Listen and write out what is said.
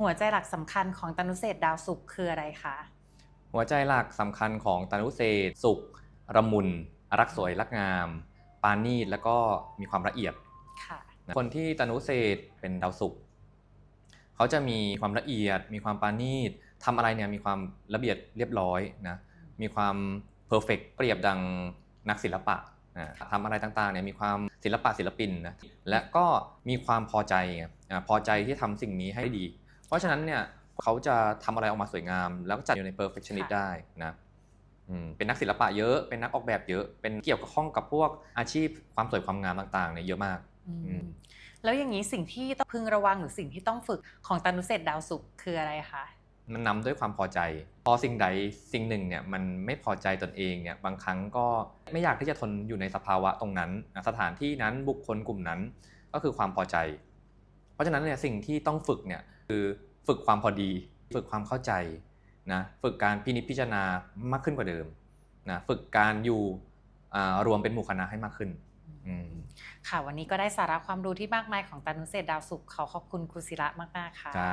หัวใจหลักสำคัญของตนุเศรษฐ์ดาวศุกร์คืออะไรคะ หัวใจหลักสำคัญของตานุเศรษฐ์สุขระมุน รักสวยรักงาม ปานีตแล้วก็มีความละเอียดค่ะนะคนที่ตานุเศรษฐ์เป็นดาวศุกร์เขาจะมีความละเอียด มีความปานีตทำอะไรเนี่ยมีความระเบียบเรียบร้อยนะมีความเพอร์เฟกเปรียบดังนักศิลปะนะทำอะไรต่างๆเนี่ยมีความศิลปะศิลปินนะและก็มีความพอใจไงอ่าพอใจที่ทำสิ่งนี้ให้ดี เพราะฉะนั้นเนี่ยเขาจะทำอะไรออกมาสวยงาม แล้วก็จัดอยู่ใน perfectionist ค่ะได้นะอืมเป็นนักศิลปะเยอะเป็นนักออกแบบเยอะ เป็นเกี่ยวกับข้องกับพวกอาชีพความสวยความงามต่างๆเนี่ยเยอะมากอืมอืมแล้วอย่างนี้สิ่งที่ต้องพึงระวังหรือสิ่งที่ต้องฝึกของตนุเศรษฐ์ดาวศุกร์คืออะไรคะมันนำด้วยความพอใจ พอสิ่งใดสิ่งหนึ่งเนี่ยมันไม่พอใจตนเองเนี่ยบางครั้งก็ไม่อยากที่จะทนอยู่ในสภาวะตรงนั้นนะสถานที่นั้นบุคคลกลุ่มนั้นก็คือความพอใจ เพราะฉะนั้นเนี่ยสิ่งที่ต้องฝึกเนี่ยคือฝึกความพอดี ฝึกความเข้าใจนะฝึกการพินิจพิจารณามากขึ้นกว่าเดิมนะฝึกการอยู่อ่ารวมเป็นหมู่คณะให้มากขึ้นอืมค่ะวันนี้ก็ได้สาระความรู้ที่มากมายของตนุเศรษฐ์ดาวศุกร์ขอขอบคุณครูศิระมาก ๆ ค่ะจ้า